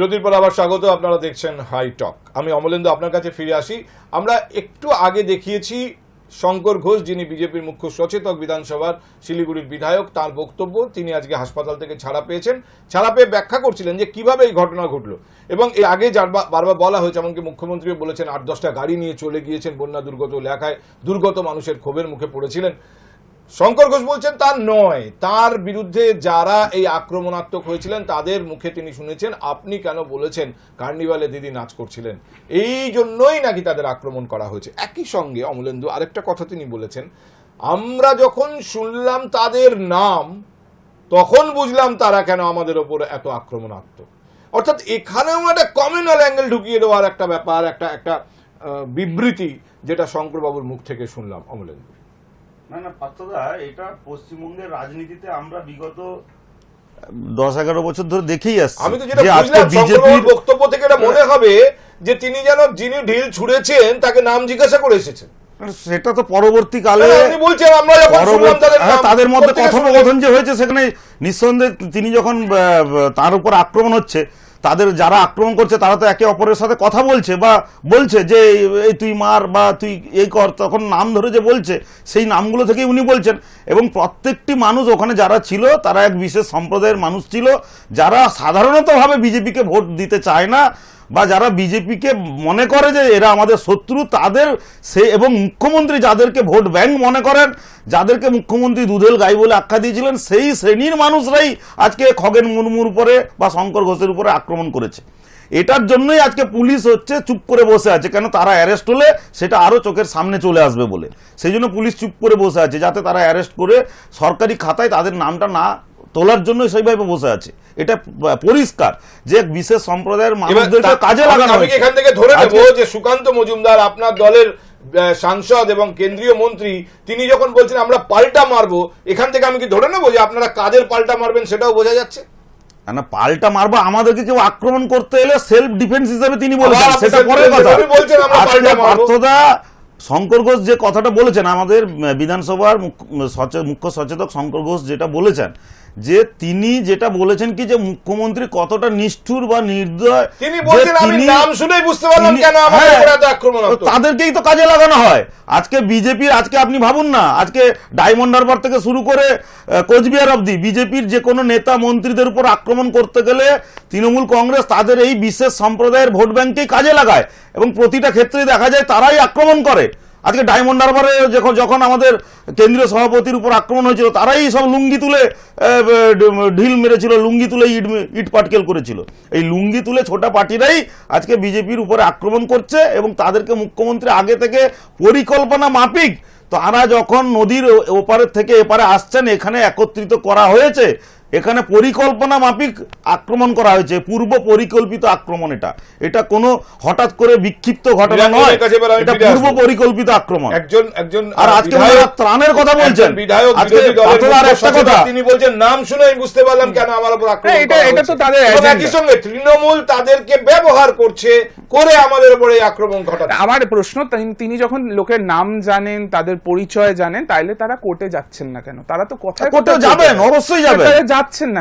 বিরতির পর আবার স্বাগত, আপনারা দেখছেন হাই টক আমি অমলেন্দু, আপনার কাছে ফিরে আসি। আমরা একটু আগে দেখিয়েছি শঙ্কর ঘোষ, যিনি বিজেপির মুখ্য সচেতক বিধানসভার শিলিগুড়ির বিধায়ক, তার বক্তব্য। তিনি আজকে হাসপাতাল থেকে ছাড়া পেয়েছেন। ছাড়া পেয়ে ব্যাখ্যা করছিলেন যে কীভাবে এই ঘটনা ঘটলো। এবং এর আগে যার- বারবার বলা হয়েছে, এমনকি মুখ্যমন্ত্রীও বলেছেন, আট দশটা গাড়ি নিয়ে চলে গিয়েছেন, বন্যা দুর্গত এলাকায় দুর্গত মানুষের ক্ষোভের মুখে পড়েছিলেন। শঙ্কর ঘোষ বলছেন তার নয়। তার বিরুদ্ধে যারা এই আক্রমণাত্মক হয়েছিলেন, তাদের মুখে তিনি শুনেছেন। আপনি কেন বলেছেন, কার্নিভালে দিদি নাচ করছিলেন? এই জন্যই নাকি তাদের আক্রমণ করা হয়েছে। একই সঙ্গে, অমলেন্দু, আরেকটা কথা তিনি বলেছেন, আমরা যখন শুনলাম তাদের নাম, তখন বুঝলাম তারা কেন আমাদের ওপর এত আক্রমণাত্মক। অর্থাৎ এখানেও একটা কমিউনাল অ্যাঙ্গেল ঢুকিয়ে দেওয়ার একটা ব্যাপার, একটা একটা বিবৃতি, যেটা শঙ্করবাবুর মুখ থেকে শুনলাম, অমলেন্দু। না না পার্থদা এটা পশ্চিমবঙ্গের রাজনীতিতে আমরা বিগত দশ এগারো বছর ধরে দেখেই আসছি আমি তো যেটা বুঝলাম বিজেপির বক্তব্য থেকে এটা মনে হবে যে তিনি যেন যিনি ঢিল ছুঁড়েছেন তাকে নাম জিজ্ঞাসা করে এসেছেন। সেটা তো পরবর্তীকালে পরবর্তী- তাদের হ্যাঁ, তাদের মধ্যে কথোপকথন যে হয়েছে সেখানে নিঃসন্দেহে তিনি যখন আহ, তার উপর আক্রমণ হচ্ছে তাদের যারা আক্রমণ করছে, তারা তো একে অপরের সাথে কথা বলছে বা বলছে যে, এই- তুই মার বা তুই এই কর। তখন নাম ধরে যে বলছে, সেই নামগুলো থেকেই উনি বলছেন। এবং প্রত্যেকটি মানুষ ওখানে যারা ছিল, তারা এক বিশেষ সম্প্রদায়ের মানুষ ছিল, যারা সাধারণতভাবে বিজেপিকে ভোট দিতে চায় না। বা যারা বিজেপিকে মনে করে যে এরা আমাদের শত্রু, তাদের সে এবং মুখ্যমন্ত্রী যাদেরকে ভোট ব্যাংক মনে করেন, যাদেরকে মুখ্যমন্ত্রী দুধেল গাই বলে আখ্যা দিয়েছিলেন, সেই শ্রেণির মানুষরাই আজকে খগেন মুর্মুর উপরে বা শঙ্কর ঘোষের উপরে আক্রমণ করেছে। এটার জন্যই আজকে পুলিশ হচ্ছে চুপ করে বসে আছে, কেন তারা অ্যারেস্ট হলে সেটা আরও চোখের সামনে চলে আসবে বলে। সেই জন্য পুলিশ চুপ করে বসে আছে, যাতে তারা অ্যারেস্ট করে সরকারি খাতায় তাদের নামটা না তোলার জন্য সেইভাবে বসে আছে। এটা পরিষ্কার যে এক বিশেষ সম্প্রদায়ের এবার মানুষদেরকে কাজে লাগানো আমি এখান থেকে ধরে নেব যে সুকান্ত মজুমদার আপনার দলের সাংসদ এবং কেন্দ্রীয় মন্ত্রী তিনি যখন বলছেন আমরা পাল্টা মারবো এখান থেকে আমি কি ধরে নেব যে আপনারা কাদের পাল্টা মারবেন সেটাও বোঝা যাচ্ছে? না পাল্টা মারবো আমাদেরকে কেউ আক্রমণ করতে এলে সেলফ ডিফেন্স হিসেবে তিনি বলেছেন সেটা পরের কথা। আজকে। পার্থদা শঙ্কর ঘোষ যে কথাটা বলেছেন আমাদের বিধানসভার মুখ্য সচেতক শঙ্কর ঘোষ যেটা বলেছেন যে তিনি যেটা বলেছেন কি যে মুখ্যমন্ত্রী কতটা নিষ্ঠুর বা নির্দয় তিনি বলছেন আমি নাম শুনেই বুঝতে পারলাম কেন হ্যাঁ, আক্রমণ তাদেরকেই তো কাজে লাগানো হয়। আজকে বিজেপির আজকে আপনি ভাবুন না আজকে ডায়মন্ড হারবার থেকে শুরু করে কোচবিহার অবধি বিজেপির যে কোনো নেতা মন্ত্রীদের উপর আক্রমণ করতে গেলে তৃণমূল কংগ্রেস তাদের এই বিশেষ সম্প্রদায়ের ভোট ব্যাংকেই কাজে লাগায় এবং প্রতিটা ক্ষেত্রেই দেখা যায় তারাই আক্রমণ করে। আজকে ডায়মন্ড হারবারে যখন যখন আমাদের কেন্দ্রীয় সভাপতির উপর আক্রমণ হয়েছিল, তারাই সব লুঙ্গি তুলে ঢিল মেরেছিল, লুঙ্গি তুলে ইট ইট পাটকেল করেছিল। এই লুঙ্গি তুলে ছোটা পার্টিরাই আজকে বিজেপির উপরে আক্রমণ করছে এবং তাদেরকে মুখ্যমন্ত্রী আগে থেকে পরিকল্পনা মাফিক। তারা যখন নদীর ওপারের থেকে এপারে আসছেন, এখানে একত্রিত করা হয়েছে এখানে পরিকল্পনা মাফিক আক্রমণ করা হয়েছে পূর্ব পরিকল্পিত আক্রমণ এটা। এটা কোনো হঠাৎ করে বিক্ষিপ্ত ঘটনা নয় আমি এটা পূর্ব পরিকল্পিত আক্রমণ। একজন একজন আর আজকে ত্রাণের কথা বলছেন। বিধায়ক একটা কথা। তিনি বলছেন নাম শুনেই বুঝতে পারলাম কেন আমার উপর আক্রমণ হ্যাঁ, এটা- এটা তো তাদের একই সঙ্গে তৃণমূল তাদেরকে ব্যবহার করছে করে আমাদের উপরে এই আক্রমণ ঘটাচ্ছে। আমার প্রশ্ন তিনি যখন লোকের নাম জানেন তাদের পরিচয় জানেন তাইলে তারা কোর্টে যাচ্ছেন না কেন? তারা তো কোথায় কোর্টেও কোথায় যাবেন, অবশ্যই যাবেন। তারা যাচ্ছেন না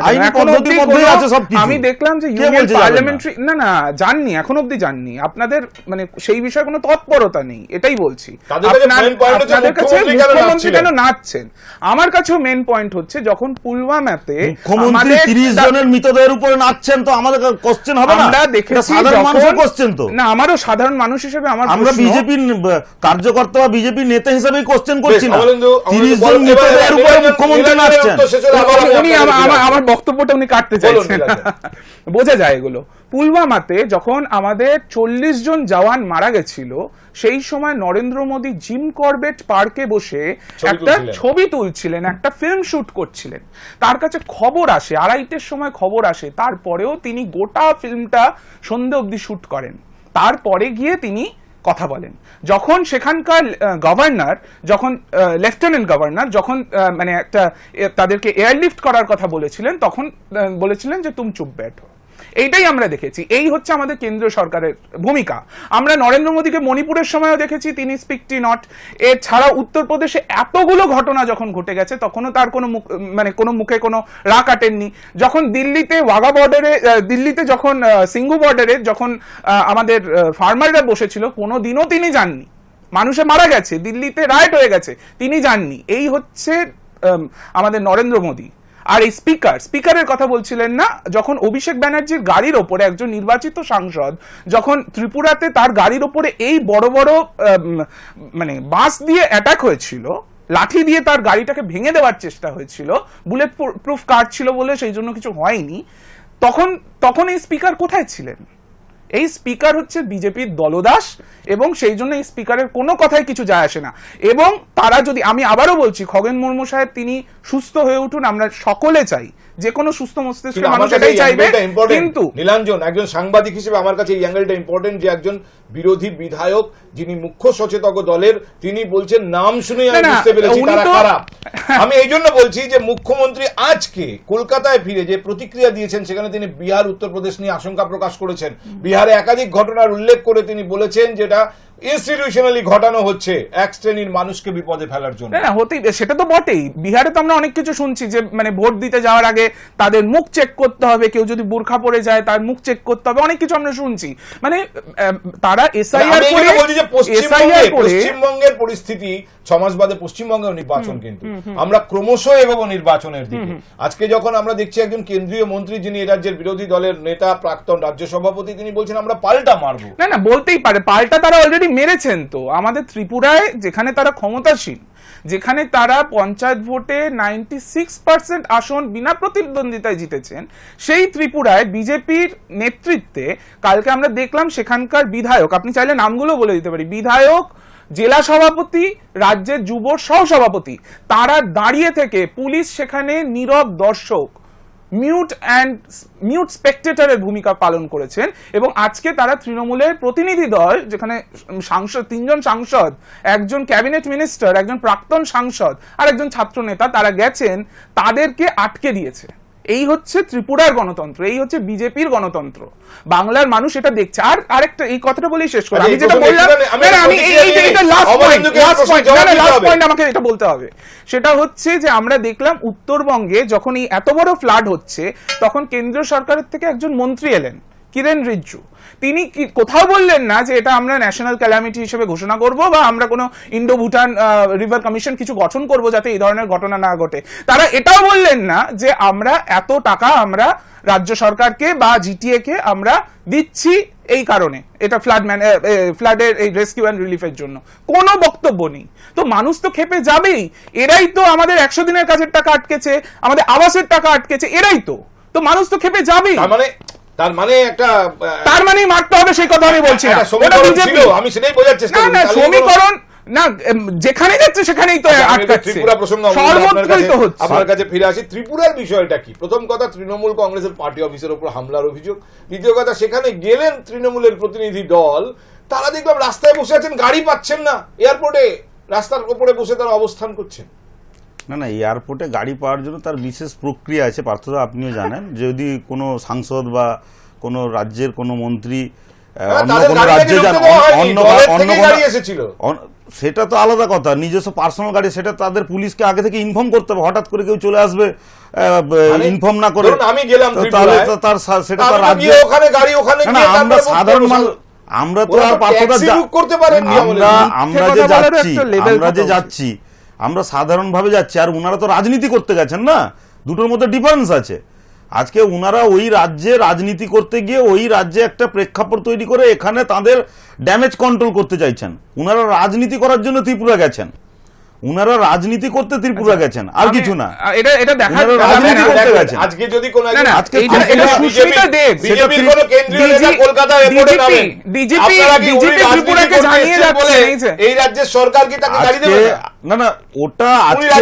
আমি দেখলাম যে ইউনিয়ন? পার্লামেন্টারি না। না জাননি এখন অব্দি জাননি। আপনাদের মানে সেই বিষয়ে কোনো তৎপরতা নেই এটাই বলছি। তাদের কাছে আপনাদের মুখ্যমন্ত্রী কেন নাচছেন? আমার কাছেও মেন পয়েন্ট হচ্ছে যখন পুলওয়ামাতে মুখ্যমন্ত্রী আমাদের- তিরিশ জনের মৃতদেহের উপরে নাচছেন তো আমাদের কোশ্চেন হবে না? আমরা দেখেছি সাধারণ মানুষের কোশ্চেন তো। না আমারও সাধারণ মানুষ হিসেবে আমার আমরা বিজেপির কার্যকর্তা বা বিজেপির নেতা হিসেবে কোশ্চেন করছি না। অমলেন্দু- অমলেন্দু তিরিশ জন বলুন, এবার- মৃতদেহের উপরে মুখ্যমন্ত্রী নাচছেন। উনি আমার আমার- বক্তব্যটা উনি কাটতে চাইছেন। বোঝা যায় এগুলো। পুলওয়ামাতে যখন আমাদের চল্লিশ জন জওয়ান মারা গেছিল সেই সময় নরেন্দ্র মোদী জিম কর্বেট পার্কে বসে একটা ছবি তুলছিলেন একটা ফিল্ম শুট করছিলেন। তার কাছে খবর আসে আড়াইটের সময় খবর আসে। তারপরেও তিনি গোটা ফিল্মটা সন্ধে অবধি শুট করেন। তারপরে গিয়ে তিনি কথা বলেন। যখন সেখানকার গভর্নর যখন লেফটেন্যান্ট গভর্নর যখন মানে একটা তাদেরকে এয়ারলিফট করার কথা বলেছিলেন, তখন বলেছিলেন যে, তুমি চুপ ব্যাঠো। এইটাই আমরা দেখেছি। এই হচ্ছে আমাদের কেন্দ্রীয় সরকারের ভূমিকা। আমরা নরেন্দ্র মোদীকে মণিপুরের সময়ও দেখেছি, তিনি স্পিকটি নট এছাড়া উত্তরপ্রদেশে এতগুলো ঘটনা যখন ঘটে গেছে, তখনও তার কোনো মুখ মানে কোনো মুখে কোনো রা কাটেননি। যখন দিল্লিতে ওয়াগা বর্ডারে দিল্লিতে যখন সিঙ্গু বর্ডারে যখন আমাদের ফার্মাররা বসেছিল, কোনো দিনও তিনি যাননি। মানুষে মারা গেছে, দিল্লিতে রাইট হয়ে গেছে, তিনি যাননি। এই হচ্ছে আমাদের নরেন্দ্র মোদী। আর এই স্পিকার স্পিকারের কথা বলছিলেন না, যখন অভিষেক ব্যানার্জির গাড়ির ওপরে একজন নির্বাচিত সাংসদ, যখন ত্রিপুরাতে তার গাড়ির ওপরে এই বড় বড় মানে বাস দিয়ে অ্যাটাক হয়েছিল, লাঠি দিয়ে তার গাড়িটাকে ভেঙে দেওয়ার চেষ্টা হয়েছিল বুলেট প্রুফ কার ছিল বলে সেই জন্য কিছু হয়নি, তখন তখন এই স্পিকার কোথায় ছিলেন? এই স্পিকার হচ্ছে বিজেপির দলদাস এবং সেই জন্য এই স্পিকারের কোনো কথাই কিছু যায় আসে না। এবং তারা যদি, আমি আবারও বলছি, খগেন মুর্মু সাহেব তিনি সুস্থ হয়ে উঠুন, আমরা সকলে চাই যে কোনো সুস্থ আমার মানুষ এটাই চাইবে কিন্তু নীলাঞ্জন একজন সাংবাদিক হিসেবে আমার কাছে এই অ্যাঙ্গেলটা ইম্পর্টেন্ট যে একজন বিরোধী বিধায়ক যিনি মুখ্য সচেতক দলের তিনি বলছেন নাম শুনে আমি বুঝতে পেরেছি তারা কারা আমি এই জন্য বলছি যে মুখ্যমন্ত্রী আজকে কলকাতায় ফিরে যে প্রতিক্রিয়া দিয়েছেন সেখানে তিনি বিহার উত্তরপ্রদেশ নিয়ে আশঙ্কা প্রকাশ করেছেন। বিহারে একাধিক ঘটনার উল্লেখ করে তিনি বলেছেন যেটা ইনস্টিটিউশনালি ঘটানো হচ্ছে এক শ্রেণির মানুষকে বিপদে ফেলার জন্য। না না হতেই সেটা তো বটেই। বিহারে তো আমরা অনেক কিছু শুনছি যে মানে ভোট দিতে যাওয়ার আগে তাদের মুখ চেক করতে হবে কেউ যদি বোরখা পরে যায় তার মুখ চেক করতে হবে অনেক কিছু আমরা শুনছি। মানে তারা এসআইআর করে বলছি যে পশ্চিমবঙ্গে পশ্চিমবঙ্গের পরিস্থিতি ছমাস বাদে পশ্চিমবঙ্গেও নির্বাচন কিন্তু। আমরা ক্রমশ এগোবো নির্বাচনের দিকে। আজকে যখন আমরা দেখছি একজন কেন্দ্রীয় মন্ত্রী যিনি এ রাজ্যের বিরোধী দলের নেতা প্রাক্তন রাজ্য সভাপতি তিনি বলছেন আমরা পাল্টা মারবো। না না বলতেই পারে। পাল্টা তারা অলরেডি মেরেছেন তো। আমাদের ত্রিপুরায় যেখানে তারা ক্ষমতাসীন, যেখানে তারা পঞ্চায়েত ভোটে নাইনটি সিক্স পার্সেন্ট আসন বিনা প্রতিদ্বন্দ্বিতায় জিতেছেন, সেই ত্রিপুরায় বিজেপির নেতৃত্বে কালকে আমরা দেখলাম সেখানকার বিধায়ক, আপনি চাইলে নামগুলো বলে দিতে পারি, বিধায়ক, জেলা সভাপতি, রাজ্যের যুব সহসভাপতি, তারা দাঁড়িয়ে থেকে পুলিশ সেখানে নীরব দর্শক মিউট অ্যান্ড মিউট স্পেক্টেটরের ভূমিকা পালন করেছেন এবং আজকে তারা তৃণমূলের প্রতিনিধি দল, যেখানে সাংসদ, তিনজন সাংসদ, একজন ক্যাবিনেট মিনিস্টার, একজন প্রাক্তন সাংসদ আর একজন ছাত্রনেতা তারা গেছেন, তাদেরকে আটকে দিয়েছে। এই হচ্ছে ত্রিপুরার গণতন্ত্র এই হচ্ছে বিজেপির গণতন্ত্র। বাংলার মানুষ এটা দেখছে। আর আরেকটা এই কথাটা বলেই শেষ করি। আমি যেটা বললাম আমি এইটা last point last point last point আমাকে এটা বলতে হবে। সেটা হচ্ছে যে আমরা দেখলাম উত্তরবঙ্গে যখন এই এত বড় ফ্লাড হচ্ছে তখন কেন্দ্রীয় সরকারের থেকে একজন মন্ত্রী এলেন। কিরেন রিজ্জু। তিনি কি কোথাও বললেন না যে এটা আমরা ন্যাশনাল ক্যালামিটি হিসেবে ঘোষণা করব বা আমরা কোনো ইন্ডো ভুটান রিভার কমিশন কিছু গঠন করব যাতে এই ধরনের ঘটনা না ঘটে। তারা এটাও বললেন না যে আমরা এত টাকা আমরা রাজ্য সরকারকে বা জিটিএ কে আমরা দিচ্ছি এই কারণে, এটা ফ্লাড ম্যান ফ্লাডের এই রেস্কিউ অ্যান্ড রিলিফের জন্য। কোনো বক্তব্য নেই। তো মানুষ তো খেপে যাবেই। এরাই তো আমাদের একশো দিনের কাজের টাকা আটকেছে, আমাদের আবাসের টাকা আটকেছে, এরাই তো। তো মানুষ তো খেপে যাবেই। মানে তার মানে একটা তার মানেই মারতে হবে সেই কথা আমি বলছি আমি সেটাই বোঝার চেষ্টা না সমীকরণ না যেখানে যাচ্ছে সেখানেই তো আচ্ছা, আটকাচ্ছে। ত্রিপুরা প্রসঙ্গ আপনার তো হচ্ছে। আপনার কাছে ফিরে আসি। ত্রিপুরার বিষয়টা কি? প্রথম কথা তৃণমূল কংগ্রেসের পার্টি অফিসের উপর হামলার অভিযোগ। দ্বিতীয় কথা সেখানে গেলেন তৃণমূলের প্রতিনিধি দল। তারা দেখলাম রাস্তায় বসে আছেন গাড়ি পাচ্ছেন না। এয়ারপোর্টে রাস্তার উপরে বসে তারা অবস্থান করছেন। না না এয়ারপোর্টে গাড়ি পাওয়ার জন্য তার বিশেষ প্রক্রিয়া আছে পার্থদা আপনিও জানেন। যদি কোনো সাংসদ বা কোনো রাজ্যের কোনো মন্ত্রী অন্য কোনো রাজ্যে যান অন্য অন্য কোনো- এসেছিল। সেটা তো আলাদা কথা নিজস্ব পার্সোনাল গাড়ি সেটা তাদের পুলিশকে আগে থেকে ইনফর্ম করতে হবে হঠাৎ করে কেউ চলে আসবে মানে ইনফর্ম না করে আমি গেলাম তাহলে তার সেটা তার রাজ্য ওখানে গাড়ি ওখানে আমরা সাধারণ মানুষ আমরা তো আর তো পার্থদা যা- করতে পারেন আমরা যে যাচ্ছি আমরা যে যাচ্ছি আমরা সাধারণভাবে যাচ্ছি, আর ওনারা তো রাজনীতি করতে গেছেন না? দুটোর মধ্যে ডিফারেন্স আছে। আজকে ওনারা ওই রাজ্যে রাজনীতি করতে গিয়ে ওই রাজ্যে একটা প্রেক্ষাপট তৈরি করে এখানে তাদের ড্যামেজ কন্ট্রোল করতে চাইছেন। ওনারা রাজনীতি করার জন্য ত্রিপুরা গেছেন। উনারা রাজনীতি করতে ত্রিপুরা গেছেন আর কিছু না এটা এটা দেখা উনারা রাজনীতি না। করতে গেছেন। আজকে যদি কোন না, একজন না, আজকে এটা- সুস্মিতা দেব, বিজেপির কোন কেন্দ্রীয় নেতা কলকাতা এয়ারপোর্টে নামেন DGP আপনারা কি উনি DGP রাজনীতি ত্রিপুরাকে জানিয়ে যাচ্ছে, এই রাজ্যের সরকার কি তাকে গাড়ি দেবে না? না না ওটা আজকে।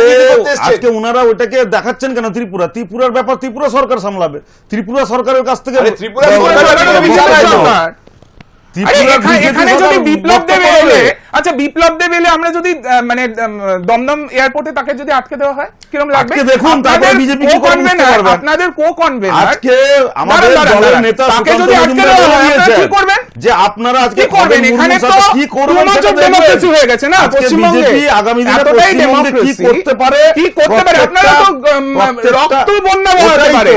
আজকে ওনারা ওটাকে দেখাচ্ছেন কেন ত্রিপুরা ত্রিপুরার ব্যাপার ত্রিপুরা সরকার সামলাবে ত্রিপুরা সরকারের কাছ থেকে আরে ত্রিপুরা সরকার বিজেপি বিপ্লব? এলে আচ্ছা বিপ্লব দেব এলে আমরা যদি মানে দমদম এয়ারপোর্টে তাকে যদি আটকে দেওয়া হয় কীরকম লাগবে? দেখুন, তারপরে BJP কি করে বুঝতে আপনাদের কো কনভেনার আজকে আমাদের দলের নেতা তাকে যদি আটকে দেওয়া হয়, আপনারা কি করবেন? যে আপনারা আজকে কি করবেন? এখানে তো কি করবেন সেটা of হয়ে গেছে না পশ্চিমবঙ্গে। BJP আগামী দিনে পশ্চিমবঙ্গে কি করতে পারে? কি করতে পারে? আপনারা তো রক্ত বন্যা বহাতে পারে।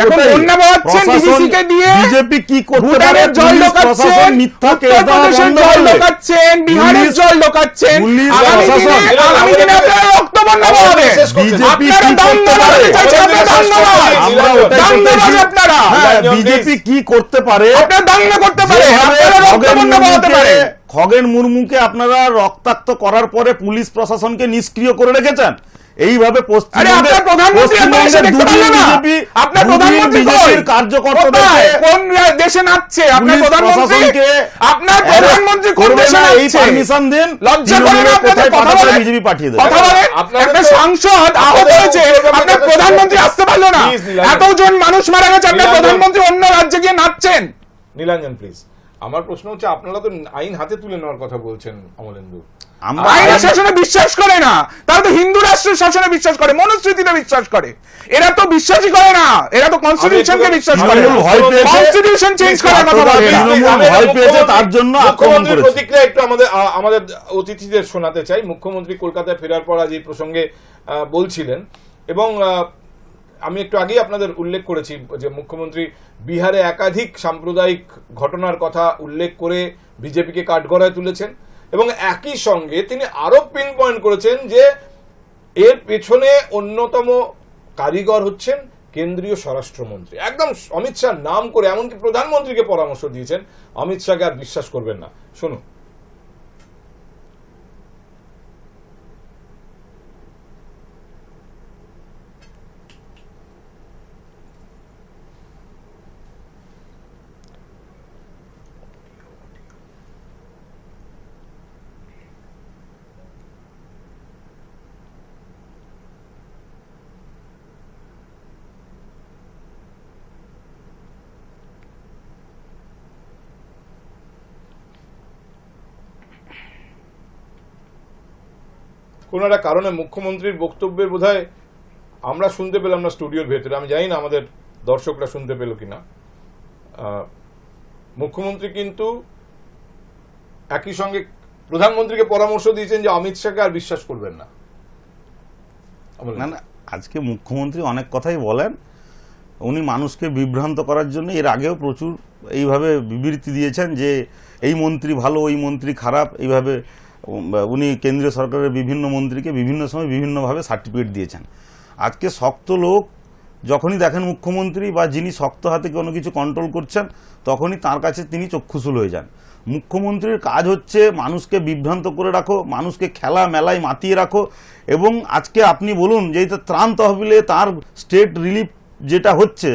এখন বন্যা বহাচ্ছেন প্রশাসন- কে দিয়ে বিজেপি কি করতে পারে? জল প্রশাসন মিথ্যা কেস দেওয়া বন্ধ করবে। ঢোকাচ্ছেন বিহারের জল ঢোকাচ্ছেন। আগামী দিনে আপনারা রক্ত বন্যা হবে। আপনারা কি দাঙ্গা করতে পারে? বাজাতে চাইছেন, আপনারা হ্যাঁ, বিজেপি কি করতে পারে? আপনারা দাঙ্গা করতে পারে। আপনারা রক্ত বন্যা বহাতে পারে খগেন মুর্মুকে আপনারা রক্তাক্ত করার পরে পুলিশ প্রশাসনকে নিষ্ক্রিয় করে রেখেছেন। এইভাবে? বিজেপি পাঠিয়ে একটা সাংসদ আহত হয়েছে। আপনার প্রধানমন্ত্রী আসতে পারল না। এতজন মানুষ মারা গেছে আপনার প্রধানমন্ত্রী অন্য রাজ্যে গিয়ে নাচছেন। নীলাঞ্জন প্লিজ আমার প্রশ্ন হচ্ছে আপনারা তো আইন হাতে তুলে নেওয়ার কথা বলছেন অমলেন্দু। আমরা আইনের শাসনে বিশ্বাস করে না। তারা তো হিন্দু রাষ্ট্রের শাসনে বিশ্বাস করে মনুস্মৃতিতে বিশ্বাস করে। এরা তো বিশ্বাসই করে না। এরা তো কনস্টিটিউশনকে বিশ্বাস করে। কনস্টিটিউশন চেঞ্জ করার কথা বলে ভয় পেয়েছে, তার জন্য আক্রমণ করেছে। প্রতিক্রিয়া একটু আমাদের আমাদের অতিথিদের শোনাতে চাই। মুখ্যমন্ত্রী কলকাতায় ফেরার পর আজ এই প্রসঙ্গে আহ, বলছিলেন এবং আহ, আমি একটু আগেই আপনাদের উল্লেখ করেছি যে মুখ্যমন্ত্রী বিহারে একাধিক সাম্প্রদায়িক ঘটনার কথা উল্লেখ করে বিজেপিকে কাঠগড়ায় তুলেছেন এবং একই সঙ্গে তিনি আরও পিন পয়েন্ট করেছেন যে এর পেছনে অন্যতম কারিগর হচ্ছেন কেন্দ্রীয় স্বরাষ্ট্রমন্ত্রী। একদম অমিত শাহ নাম করে এমনকি প্রধানমন্ত্রীকে পরামর্শ দিয়েছেন, অমিত শাহকে আর বিশ্বাস করবেন না। শুনুন। কোন একটা কারণে মুখ্যমন্ত্রীর বক্তব্যের বোধহয় আমরা শুনতে পেলাম না স্টুডিওর ভেতরে। আমি জানি না আমাদের দর্শকরা শুনতে পেল কিনা। মুখ্যমন্ত্রী কিন্তু একই সঙ্গে প্রধানমন্ত্রীকে পরামর্শ দিয়েছেন যে অমিত শাহকে আর বিশ্বাস করবেন না না, আজকে মুখ্যমন্ত্রী অনেক কথাই বলেন। উনি মানুষকে বিভ্রান্ত করার জন্য এর আগেও প্রচুর এইভাবে বিবৃতি দিয়েছেন যে এই মন্ত্রী ভালো, ওই মন্ত্রী খারাপ, এইভাবে উনি কেন্দ্রীয় সরকারের বিভিন্ন মন্ত্রীকে বিভিন্ন সময় বিভিন্নভাবে সার্টিফিকেট দিয়েছেন। আজকে শক্ত লোক যখনই দেখেন মুখ্যমন্ত্রী বা যিনি শক্ত হাতে কোনো কিছু কন্ট্রোল করছেন, তখনই তার কাছে তিনি চক্ষুশূল হয়ে যান। মুখ্যমন্ত্রীর কাজ হচ্ছে মানুষকে বিভ্রান্ত করে রাখো, মানুষকে খেলা মেলায় মাতিয়ে রাখো এবং আজকে আপনি বলুন যে ত্রাণ তহবিলে তার স্টেট রিলিফ যেটা হচ্ছে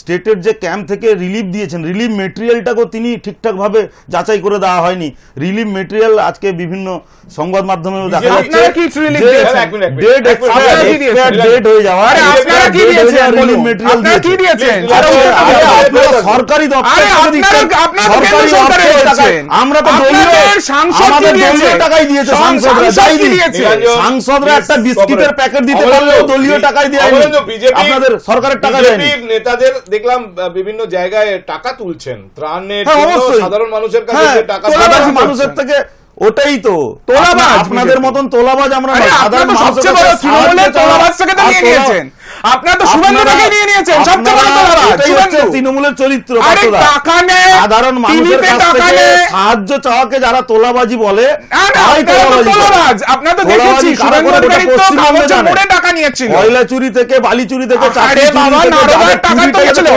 স্টেটের যে ক্যাম্প থেকে রিলিফ দিয়েছেন রিলিফ মেটেরিয়ালটাকেও তিনি ঠিকঠাকভাবে যাচাই করে দেওয়া হয়নি। রিলিফ মেটেরিয়াল আজকে বিভিন্ন সংবাদ মাধ্যমেও দেখা যাচ্ছে হয়ে যাওয়া। দিয়েছেন? সরকারি। টাকায়। আমরা তো দলীয় দিয়েছে? সাংসদরা একটা বিস্কিটের প্যাকেট দিতে পারলেও দলীয় টাকায় দেয়নি। আপনাদের সরকারের টাকা দেয়নি। নেতাদের দেখলাম বিভিন্ন জায়গায় টাকা তুলছেন। ত্রাণের হ্যাঁ। সাধারণ মানুষের কাছে হ্যাঁ, টাকা মানুষের থেকে ওটাই তো। তোলাবাজ আপনাদের মতন তোলাবাজ আমরা সাধারণ মানুষের তোলাবাজ থেকে নিয়ে আপনারা তো শুভেন্দু নিয়ে নিয়েছেন সবচেয়ে বড় শুভেন্দু তৃণমূলের চরিত্র আরে টাকা নেয় সাধারণ মানুষের কাছ থেকে সাহায্য চাওয়াকে যারা তোলাবাজি বলে তো তোলাবাজ। আপনারা তো দেখেছি, তো কাগজে। টাকা নিয়েছিল। কয়লা চুরি থেকে বালি চুরি থেকে চাকরি বাবা, নারদার টাকা তো গেছিল।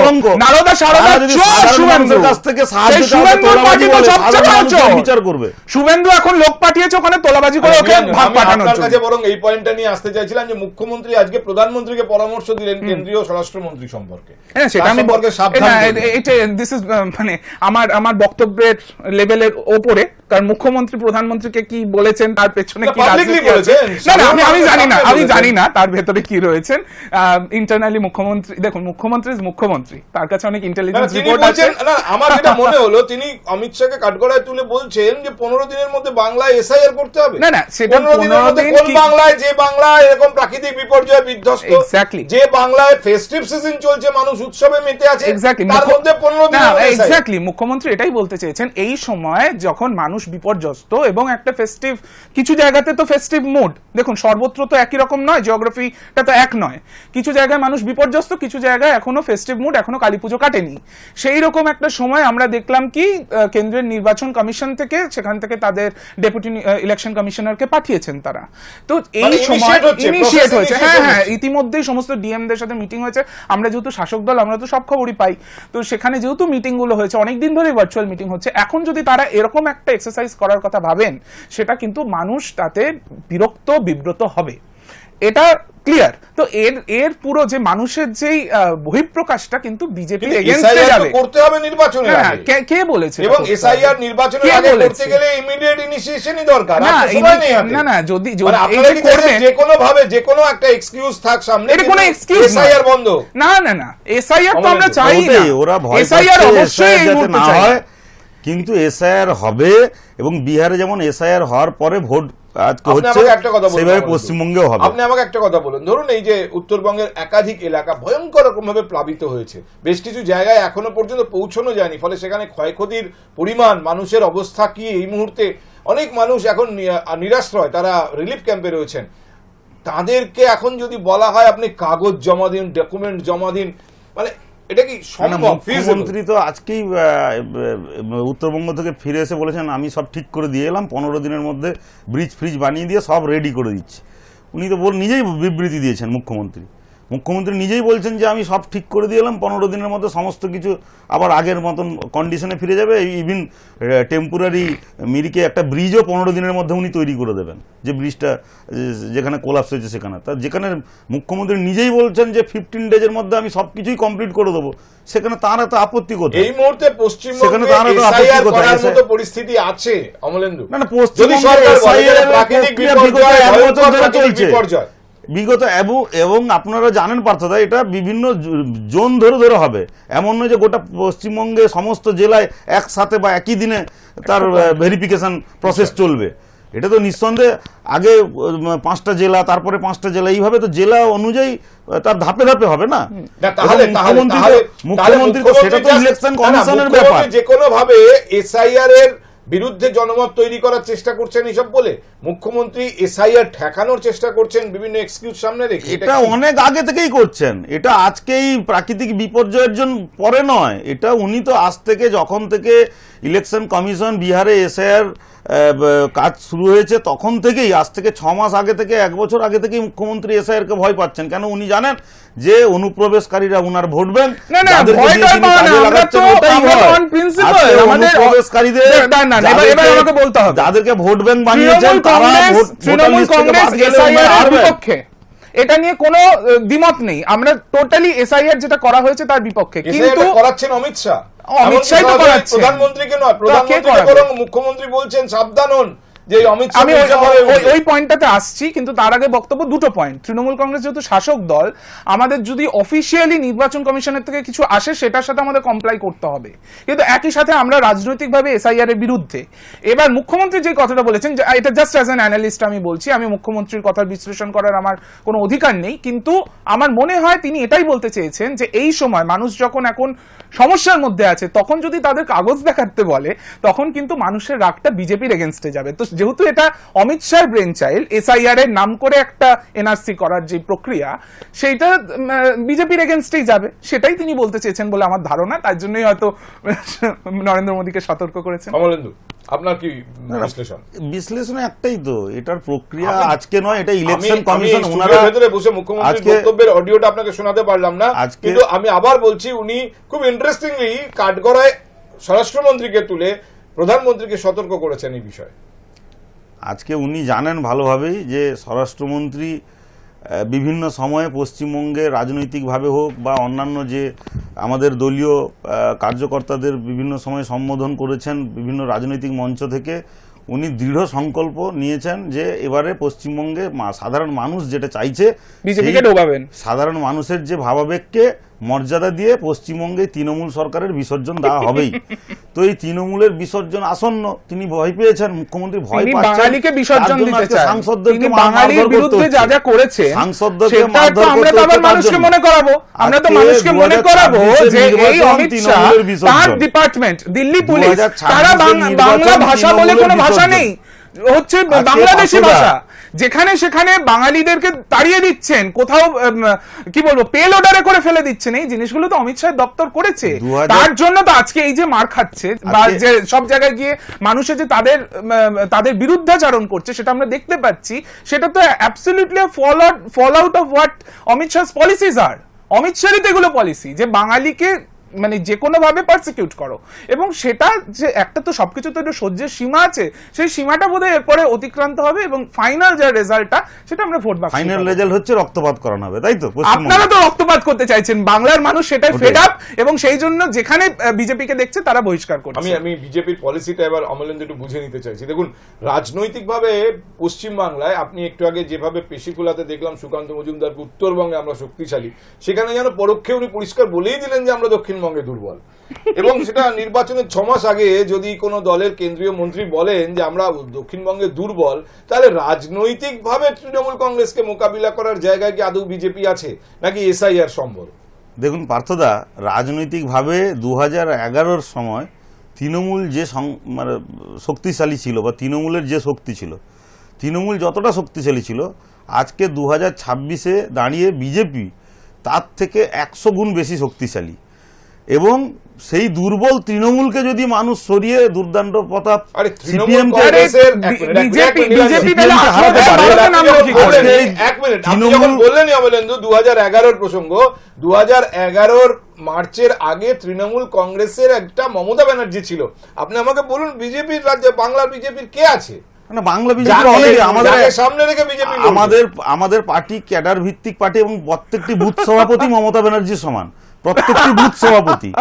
নারদা সারদা চোর কাছ থেকে সাহায্য সেই চাওয়াকে তোলাবাজি বলে, সবচেয়ে বড় চোর। বিচার করবে শুভেন্দু এখন লোক পাঠিয়েছে ওখানে তোলাবাজি করে ওকে ভাগ পাঠানোর জন্য বরং এই পয়েন্টটা নিয়ে আসতে চাইছিলাম যে মুখ্যমন্ত্রী আজকে প্রধানমন্ত্রীকে পরামর্শ পরামর্শ দিলেন কেন্দ্রীয় স্বরাষ্ট্রমন্ত্রী সম্পর্কে। হ্যাঁ সেটা আমি এটা দিস ইজ মানে আমার আমার বক্তব্যের লেভেলের ওপরে কারণ মুখ্যমন্ত্রী প্রধানমন্ত্রীকে কি বলেছেন তার পেছনে কি না না আমি আমি জানি না আমি জানি না তার ভেতরে কি রয়েছেন। ইন্টারনালি মুখ্যমন্ত্রী দেখুন মুখ্যমন্ত্রী মুখ্যমন্ত্রী তার কাছে অনেক ইন্টেলিজেন্স রিপোর্ট আছে। না আমার যেটা মনে হলো তিনি অমিত শাহকে কাঠগড়ায় তুলে বলছেন যে পনেরো দিনের মধ্যে বাংলায় এসআইআর করতে হবে। না, না, সেটা পনেরো দিনের মধ্যে কোন বাংলায় যে বাংলায় এরকম প্রাকৃতিক বিপর্যয় বিধ্বস্ত Exactly. যে বাংলায় ফেস্টিভ সিজন চলছে মানুষ উৎসবে মেতে আছে তার মধ্যে পনেরো দিনের মধ্যে এক্স্যাক্টলি মুখ্যমন্ত্রী এটাই বলতে চেয়েছেন এই সময় যখন মানুষ বিপর্যস্ত এবং একটা ফেস্টিভ কিছু জায়গাতে তো ফেস্টিভ মুড দেখুন সর্বত্র তো একই রকম নয় জিওগ্রাফিটা তো এক নয়। কিছু জায়গায় মানুষ বিপর্যস্ত কিছু জায়গায় এখনও ফেস্টিভ মুড এখনও কালী পুজো কাটেনি। সেই রকম একটা সময় আমরা দেখলাম কি কেন্দ্রের নির্বাচন কমিশন থেকে সেখান থেকে তাদের ডেপুটি ইলেকশন কমিশনারকে পাঠিয়েছেন তারা। তো এই মানে সময় ইনিশিয়েট হয়েছে। হ্যাঁ হ্যাঁ। ইতিমধ্যেই সমস্ত ডিএম দের সাথে মিটিং হয়েছে, আমরা যেহেতু শাসক দল, আমরা তো সব খবরই পাই। তো সেখানে যেহেতু মিটিংগুলো হয়েছে, অনেকদিন ধরে ভার্চুয়াল মিটিং হচ্ছে, এখন যদি তারা এরকম একটা এক্সারসাইজ করার কথা ভাবেন, সেটা কিন্তু মানুষ তাতে বিরক্ত, বিব্রত হবে। এটা ক্লিয়ার তো এর এর পুরো যে মানুষের যেই বহিঃপ্রকাশটা কিন্তু বিজেপি করতে হবে নির্বাচনের হ্যাঁ, আগে। কে- কে বলেছে এবং এসআইআর? নির্বাচনের কে আগে বলেছে? করতে গেলে ইমিডিয়েট ইনিশিয়েশনই দরকার। না। না, না, যদি- মানে যদি- করবেন- যে কোনো ভাবে যে কোনো একটা এক্সকিউজ থাক সামনে এটা কোনো এক্সকিউজ এসআইআর বন্ধ। না না না এসআইআর তো আমরা চাই না। ওরা ভয় এসআইআর অবশ্যই এই মুহূর্তে না চাই হয় কিন্তু এসআইআর হবে এবং বিহারে যেমন এসআইআর হওয়ার পরে ভোট আপনি হচ্ছে আমাকে একটা কথা বলুন সেভাবে পশ্চিমবঙ্গেও হবে। আপনি আমাকে একটা কথা বলুন। ধরুন এই যে উত্তরবঙ্গের একাধিক এলাকা ভয়ঙ্কর রকম ভাবে প্লাবিত হয়েছে। বেশ কিছু জায়গায় এখনও পর্যন্ত পৌঁছানো যায়নি ফলে সেখানে ক্ষয়ক্ষতির পরিমাণ মানুষের অবস্থা কি এই মুহূর্তে? অনেক মানুষ এখন নিরাশ্রয় তারা রিলিফ ক্যাম্পে রয়েছেন। তাদেরকে এখন যদি বলা হয় আপনি কাগজ জমা দিন ডকুমেন্ট জমা দিন মানে এটা কি সম্ভব? মুখ্যমন্ত্রী তো আজকেই উত্তরবঙ্গ থেকে ফিরে এসে বলেছেন আমি সব ঠিক করে দিয়ে এলাম পনেরো দিনের মধ্যে ব্রিজ ফ্রিজ বানিয়ে দিয়ে সব রেডি করে দিচ্ছি। উনি তো বল নিজেই বিবৃতি দিয়েছেন মুখ্যমন্ত্রী। মুখ্যমন্ত্রী নিজেই বলছেন যে আমি সব ঠিক করে দিয়ে এলাম পনেরো দিনের মধ্যে সমস্ত কিছু আবার আগের মতন কন্ডিশনে ফিরে যাবে। ইভিন টেম্পোরারি মিরিকে একটা ব্রিজও পনেরো দিনের মধ্যে উনি তৈরি করে দেবেন। যে ব্রিজটা যেখানে কোলাপস হয়েছে সেখানে। তা যেখানে মুখ্যমন্ত্রী নিজেই বলছেন যে ফিফটিন ডেজের মধ্যে আমি সব কিছুই কমপ্লিট করে দেবো। সেখানে তার এত আপত্তি কোথায়? এই মুহূর্তে সেখানে পশ্চিমবঙ্গে তো আপত্তি মতো পরিস্থিতি আছে অমলেন্দু। না না যদি পশ্চিমবঙ্গে সরকার বলে প্রাকৃতিক বিপর্যয়, এক বছর ধরে চলছে। বিগত এবং- এবং আপনারা জানেন পার্থ পার্থদা এটা বিভিন্ন জোন ধরে ধরে হবে। এমন নয় যে গোটা পশ্চিমবঙ্গে সমস্ত জেলায় একসাথে বা একই দিনে তার ভেরিফিকেশন প্রসেস চলবে। এটা তো নিঃসন্দেহে আগে পাঁচটা জেলা তারপরে পাঁচটা জেলা এইভাবে তো জেলা অনুযায়ী তার ধাপে ধাপে হবে না? মুখ্যমন্ত্রী মুখ্যমন্ত্রী সেটা তো ইলেকশন কমিশনের ব্যাপার। মুখ্যমন্ত্রী যে কোনো ভাবে এসআইআর এর বিরুদ্ধে জনমত তৈরি করার চেষ্টা করছেন এইসব বলে মুখ্যমন্ত্রী এসআইআর ঠেকানোর চেষ্টা করছেন বিভিন্ন এক্সকিউজ সামনে রেখে। এটা অনেক আগে থেকেই করছেন। এটা আজকেই প্রাকৃতিক বিপর্যয়ের জন্য পরে নয়। এটা উনি তো আজ থেকে যখন থেকে ইলেকশন কমিশন বিহারে এসআইআর কাজ শুরু হয়েছে তখন থেকেই আজ থেকে ছ মাস আগে থেকে এক বছর আগে থেকেই মুখ্যমন্ত্রী এসআইআর কে ভয় পাচ্ছেন। কেন উনি জানেন যে অনুপ্রবেশকারীরা উনার ভোট ব্যাংক যাদেরকে ভোট ব্যাংক বানিয়েছেন তারা তৃণমূল কংগ্রেস এসআইআর বিপক্ষে। এটা নিয়ে কোনো দ্বিমত নেই আমরা টোটালি এসআইআর যেটা করা হয়েছে তার বিপক্ষে কিন্তু করাচ্ছেন অমিত শাহ অমিত শাহ তো করাচ্ছেন। প্রধানমন্ত্রীকে নয়? বরং মুখ্যমন্ত্রী বলছেন সাবধান হন যে অমিত আমি ওই- পয়েন্টটাতে আসছি কিন্তু তার আগে বক্তব্য দুটো পয়েন্ট। তৃণমূল কংগ্রেস যেহেতু শাসক দল আমাদের যদি অফিসিয়ালি নির্বাচন কমিশনের থেকে কিছু আসে সেটার সাথে আমাদের কমপ্লাই করতে হবে। কিন্তু একই সাথে আমরা রাজনৈতিকভাবে এসআইআর এর বিরুদ্ধে। এবার মুখ্যমন্ত্রী যে কথাটা বলেছেন এটা জাস্ট অ্যাজ অ্যান অ্যানালিস্ট আমি বলছি আমি মুখ্যমন্ত্রীর কথার বিশ্লেষণ করার আমার কোনো অধিকার নেই কিন্তু আমার মনে হয় তিনি এটাই বলতে চেয়েছেন যে এই সময় মানুষ যখন এখন সমস্যার মধ্যে আছে তখন যদি তাদের কাগজ দেখাতে বলে তখন কিন্তু মানুষের রাগটা বিজেপির এগেনস্টে যাবে। তো যেহেতু এটা Amit Shah brain child SIR এর নাম করে একটা এনআরসি করার যে প্রক্রিয়া সেইটা বিজেপির এগেনস্টেই যাবে। সেটাই তিনি বলতে চেয়েছেন বলে আমার ধারণা। তার জন্যই হয়তো নরেন্দ্র মোদীকে সতর্ক করেছেন। কমলেন্দু আপনার কি বিশ্লেষণ? বিশ্লেষণ একটাই তো এটার প্রক্রিয়া আজকে নয় এটা ইলেকশন কমিশন ওনারা ভেতরে বসে মুখ্যমন্ত্রীর বক্তব্যের অডিওটা আপনাকে শোনাতে পারলাম না। আজকে- কিন্তু আমি আবার বলছি উনি খুব ইন্টারেস্টিংলি কাঠগড়ায় স্বরাষ্ট্রমন্ত্রীকে তুলে প্রধানমন্ত্রীকে সতর্ক করেছেন এই বিষয়ে। আজকে উনি জানেন ভালোভাবেই যে স্বরাষ্ট্রমন্ত্রী বিভিন্ন সময়ে পশ্চিমবঙ্গে রাজনৈতিকভাবে হোক বা অন্যান্য যে আমাদের দলীয় কার্যকর্তাদের বিভিন্ন সময় সম্বোধন করেছেন বিভিন্ন রাজনৈতিক মঞ্চ থেকে উনি দৃঢ় সংকল্প নিয়েছেন যে এবারে পশ্চিমবঙ্গে সাধারণ মানুষ যেটা চাইছে সাধারণ মানুষের যে ভাবাবেগকে মর্যাদা দিয়ে পশ্চিমবঙ্গে তৃণমূল সরকারের বিসর্জন দেওয়া হবেই। তো এই তৃণমূলের বিসর্জন আসন্ন তিনি ভয় পেয়েছেন মুখ্যমন্ত্রী ভয় বাঙালিকে বিসর্জন দিতে চান। সাংসদদেরকে বাঙালির বিরুদ্ধে যা যা করেছেন সাংসদদেরকে মারধর আমরা তো আবার মানুষকে মনে করাবো। আমরা তো মানুষকে মনে করাবো যে এই অমিত শাহ তার ডিপার্টমেন্ট দিল্লি পুলিশ তারা বাংলা ভাষা বলে কোনো ভাষা নেই। হচ্ছে বাংলাদেশি ভাষা। যেখানে সেখানে বাঙালিদেরকে তাড়িয়ে দিচ্ছেন কোথাও কি বলব পেল অর্ডারে করে ফেলে দিচ্ছেন। এই জিনিসগুলো তো অমিত শাহ দপ্তর করেছে। তার জন্য তো আজকে এই যে মার খাচ্ছে বা যে সব জায়গায় গিয়ে মানুষের যে তাদের তাদের বিরুদ্ধাচারণ করছে সেটা আমরা দেখতে পাচ্ছি। সেটা তো absolutely fall out fall out of what Amit Shah policies আর অমিত শাহরই তো এগুলো পলিসি যে বাঙালিকে মানে যে কোনো ভাবে পারসিকিউট করো। এবং সেটা যে একটা তো সবকিছু তো একটু সহ্যের সীমা আছে সেই সীমাটা বোধহয় এরপরে অতিক্রান্ত হবে এবং ফাইনাল যে রেজাল্টটা সেটা আমরা ভোট ফাইনাল রেজাল্ট হচ্ছে রক্তপাত করানো হবে তাই তো? আপনারা তো রক্তপাত করতে চাইছেন বাংলার মানুষ সেটাই। ফেড আপ এবং সেই জন্য যেখানে বিজেপিকে দেখছে তারা বহিষ্কার করছে। আমি আমি বিজেপির পলিসিটা এবার অমলেন্দু একটু বুঝে নিতে চাইছি। দেখুন রাজনৈতিকভাবে পশ্চিমবাংলায় আপনি একটু আগে যেভাবে পেশিকুলাতে দেখলাম সুকান্ত মজুমদারকে উত্তরবঙ্গে আমরা শক্তিশালী সেখানে যেন পরোক্ষে উনি পরিষ্কার বলেই দিলেন যে আমরা দক্ষিণবঙ্গে দুর্বল। এবং সেটা নির্বাচনের ছ মাস আগে যদি কোনো দলের কেন্দ্রীয় মন্ত্রী বলেন যে আমরা দক্ষিণবঙ্গে দুর্বল, তাহলে রাজনৈতিকভাবে তৃণমূল কংগ্রেসকে মোকাবিলা করার জায়গায় কি আদৌ বিজেপি আছে? নাকি এসআইআর সম্ভব দেখুন পার্থদা, রাজনৈতিকভাবে দু হাজার এগারোর সময় তৃণমূল যে মানে শক্তিশালী ছিল বা তৃণমূলের যে শক্তি ছিল, তৃণমূল যতটা শক্তিশালী ছিল, আজকে দু হাজার দাঁড়িয়ে বিজেপি তার থেকে একশো গুণ বেশি শক্তিশালী। এবং সেই দুর্বল তৃণমূলকে যদি মানুষ সরিয়ে দুর্দান্ত প্রতাপ তৃণমূল? বললেন, এক মিনিট আপনি তৃণমূল- বললেন অমলেন্দু দু হাজার এগারোর প্রসঙ্গ দু হাজার এগারোর মার্চের আগে তৃণমূল কংগ্রেসের একটা মমতা ব্যানার্জি ছিল। আপনি আমাকে বলুন বিজেপির রাজ্যে বাংলার বিজেপির কে আছে? মানে বাংলা বিজেপি যাকে- আমাদের সামনে রেখে বিজেপি আমাদের আমাদের পার্টি ক্যাডার ভিত্তিক পার্টি এবং প্রত্যেকটি বুথ সভাপতি মমতা ব্যানার্জি সমান। প্রত্যেকটি বুথ সভাপতি।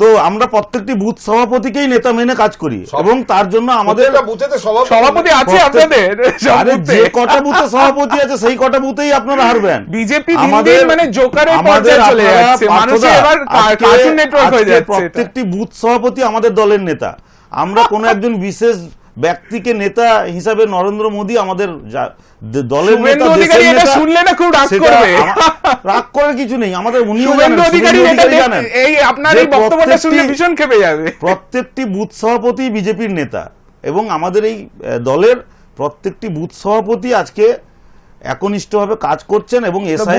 তো আমরা প্রত্যেকটি বুথ সভাপতিকেই নেতা মেনে কাজ করি। এবং তার জন্য আমাদের আমাদের সভাপতি আছে আপনাদের। যে কটা বুথে সভাপতি আছে সেই কটা বুথেই আপনারা হারবেন। বিজেপি দিন দিন মানে জোকারের পর্যায়ে চলে যাচ্ছে। পার্থদা, এবার কার্টুন নেটওয়ার্ক হয়ে যাচ্ছে প্রত্যেকটি বুথ সভাপতি আমাদের দলের নেতা। আমরা কোনো একজন বিশেষ ব্যক্তিকে নেতা হিসাবে নরেন্দ্র মোদী আমাদের দলের নেতা শুনলে না খুব রাগ করবে। রাগ করার কিছু নেই আমাদের উনিও জানেন এই আপনার এই বক্তব্যটা শুনলে প্রত্যেকটি- ভীষণ খেপে যাবে। প্রত্যেকটি বুথ সভাপতি বিজেপির নেতা এবং আমাদের এই দলের প্রত্যেকটি বুথ সভাপতি আজকে একনিষ্ঠভাবে কাজ করছেন এবং আলোচনা-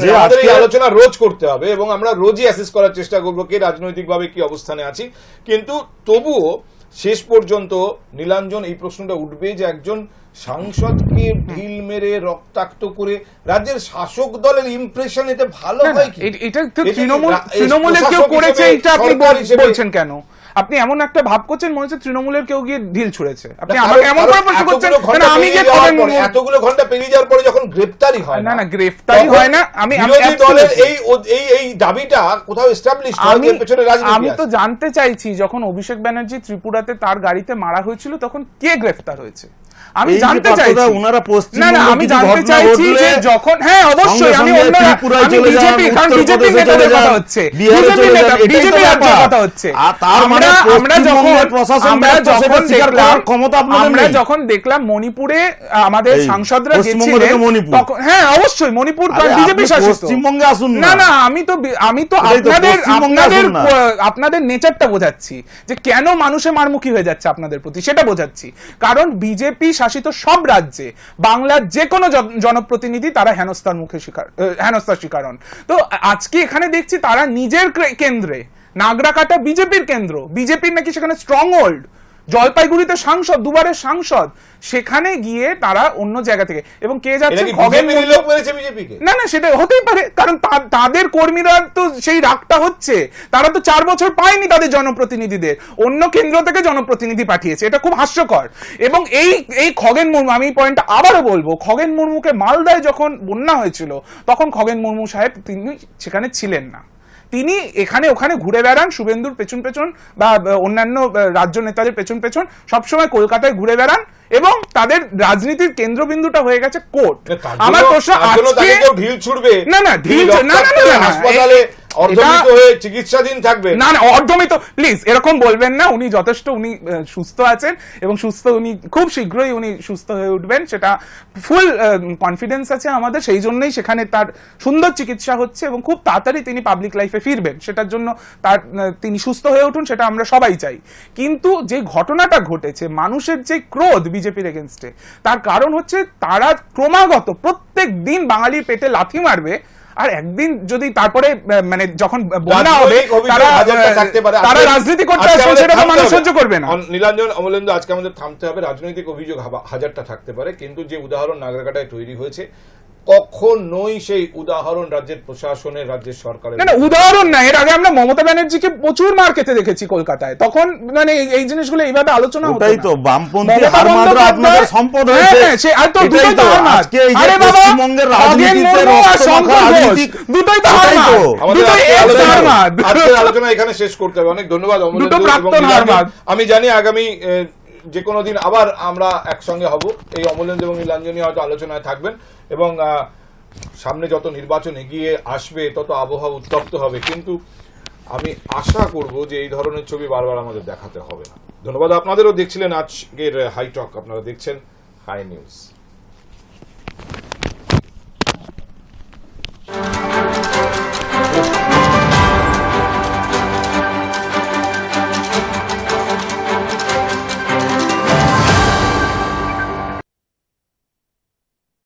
যে আজকে- রোজ করতে হবে এবং আমরা রোজই অ্যাসেস করার চেষ্টা করব কে রাজনৈতিকভাবে কি অবস্থানে আছি। কিন্তু তবুও শেষ পর্যন্ত নীলাঞ্জন এই প্রশ্নটা উঠবে যে একজন সাংসদকে ঢিল মেরে রক্তাক্ত করে রাজ্যের শাসক দলের ইমপ্রেশন এতে ভালো হয় কি? এটা তৃণমূল তৃণমূলে কেউ করেছে এটা আপনি বলছেন কেন? আপনি এমন একটা ভাব করছেন মনে হচ্ছে তৃণমূলের কেউ গিয়ে ঢিল ছুড়েছে আপনি আমাকে এমন করে প্রশ্ন করছেন মানে আমি যে। এতগুলো ঘণ্টা পেরিয়ে যাওয়ার পরে যখন গ্রেফতারি হয় না, না, গ্রেফতারি হয় না, আমি- আমি বিরোধী দলের এই এই এই দাবিটা কোথাও এস্টাবলিশ আমি পেছনে রাজনীতি আমি তো জানতে চাইছি যখন অভিষেক ব্যানার্জি ত্রিপুরাতে তার গাড়িতে মারা হয়েছিল তখন কে গ্রেফতার হয়েছে আমি জানতে ওনারা পশ্চিমবঙ্গে না না আমি জানতে চাইছি যে যখন হ্যাঁ অবশ্যই আমি সঙ্গে অন্য ত্রিপুরায় আমি বিজেপি কারণ বিজেপি নেতাদের কথা হচ্ছে। বিজেপি নেতা বিজেপি রাজ্যের কথা হচ্ছে। তার মানে আমরা যখন প্রশাসন আমরা যখন দেখলাম ক্ষমতা আপনাদের আমরা যখন দেখলাম মণিপুরে আমাদের সাংসদরা গেছিলেন। তখন হ্যাঁ অবশ্যই মণিপুর আরে, বিজেপি শাসিত। পশ্চিমবঙ্গে আসুন না না। আমি তো আমি তো আপনাদের আপনাদের আপনাদের নেচারটা বোঝাচ্ছি যে কেন মানুষে মারমুখী হয়ে যাচ্ছে আপনাদের প্রতি সেটা বোঝাচ্ছি। কারণ বিজেপি শাসিত সব রাজ্যে বাংলার যে কোনো জনপ্রতিনিধি তারা হেনস্থার মুখে শিকার হেনস্থার শিকার হন। তো আজকে এখানে দেখছি তারা নিজের কেন্দ্রে, নাগরাকাটা বিজেপির কেন্দ্র, বিজেপির নাকি সেখানে স্ট্রং হোল্ড জলপাইগুড়িতে সাংসদ দুবারের সাংসদ সেখানে গিয়ে তারা অন্য জায়গা থেকে। এবং কে যাচ্ছে না না সেটা হতেই পারে। কারণ তাদের কর্মীরা তো সেই রাগটা হচ্ছে। তারা তো চার বছর পায়নি তাদের জনপ্রতিনিধিদের। অন্য কেন্দ্র থেকে জনপ্রতিনিধি পাঠিয়েছে। এটা খুব হাস্যকর। এবং এই এই খগেন মুর্মু আমি পয়েন্টটা আবারও বলব। খগেন মুর্মুকে মালদায় যখন বন্যা হয়েছিল তখন খগেন মুর্মু সাহেব তিনি সেখানে ছিলেন না। তিনি এখানে ওখানে ঘুরে বেড়ান শুভেন্দুর পেছন পেছন বা অন্যান্য রাজ্য নেতাদের পেছন পেছন সবসময় কলকাতায় ঘুরে বেড়ান এবং তাদের রাজনীতির কেন্দ্রবিন্দুটা হয়ে গেছে কোর্ট আমার প্রশ্ন আজকে ঢিল ছুড়বে না, না, ঢিল না, না, না, হাসপাতালে অর্ধমৃত হয়ে চিকিৎসাধীন থাকবে। না না অর্ধমিত প্লিজ এরকম বলবেন না উনি যথেষ্ট উনি সুস্থ আছেন এবং সুস্থ উনি খুব শীঘ্রই উনি সুস্থ হয়ে উঠবেন সেটা ফুল কনফিডেন্স আছে আমাদের সেই জন্যই সেখানে তার সুন্দর চিকিৎসা হচ্ছে এবং খুব তাড়াতাড়ি তিনি পাবলিক লাইফে ফিরবেন। সেটার জন্য তার তিনি সুস্থ হয়ে উঠুন সেটা আমরা সবাই চাই। কিন্তু যে ঘটনাটা ঘটেছে মানুষের যে ক্রোধ বিজেপির এগেনস্টে তার কারণ হচ্ছে তারা ক্রমাগত প্রত্যেক দিন বাঙালির পেটে লাথি মারবে আর একদিন যদি তারপরে মানে যখন বন্যা হবে তারা রাজনীতি করতে আসবে সেটা তো মানুষ সহ্য করবে না। নীলাঞ্জন অমলেন্দু আজকে আমাদের থামতে হবে। রাজনৈতিক অভিযোগ হাজারটা থাকতে পারে। কিন্তু যে উদাহরণ নাগরাকাটায় তৈরি হয়েছে কখনোই সেই উদাহরণ রাজ্যের প্রশাসনের রাজ্যের সরকারের না না উদাহরণ না এর আগে আমরা মমতা ব্যানার্জিকে প্রচুর মার খেতে দেখেছি কলকাতায় তখন মানে এই- জিনিসগুলো এইভাবে আলোচনা হতো না। তো বামপন্থী হার মাত্র আপনাদের সম্পদ হ্যাঁ, হয়েছে হ্যাঁ, সে- আর তো দুটোই তো হার মাত। আজকে এই যে আরে বাবা, পশ্চিমবঙ্গের রাজনীতিতে দুটোই তো হার ওটাই মাত। তো। আমাদের দুটোই আজকের ex আলোচনা- হার মাত। আজকের আলোচনা এখানে শেষ করতে হবে অনেক ধন্যবাদ দুটো প্রাক্তন। হারমাদ। আমি জানি আগামী যে কোনো দিন আবার আমরা একসঙ্গে হব। এই অমলেন্দু এবং নীলাঞ্জনী হয়তো আলোচনায় থাকবেন এবং সামনে যত নির্বাচন এগিয়ে আসবে, তত আবহাওয়া উত্তপ্ত হবে। কিন্তু আমি আশা করব যে এই ধরনের ছবি বারবার আমাদের দেখাতে হবে না। ধন্যবাদ। আপনাদেরও দেখছিলেন আজকের হাইটক আপনারা দেখছেন হাই নিউজ।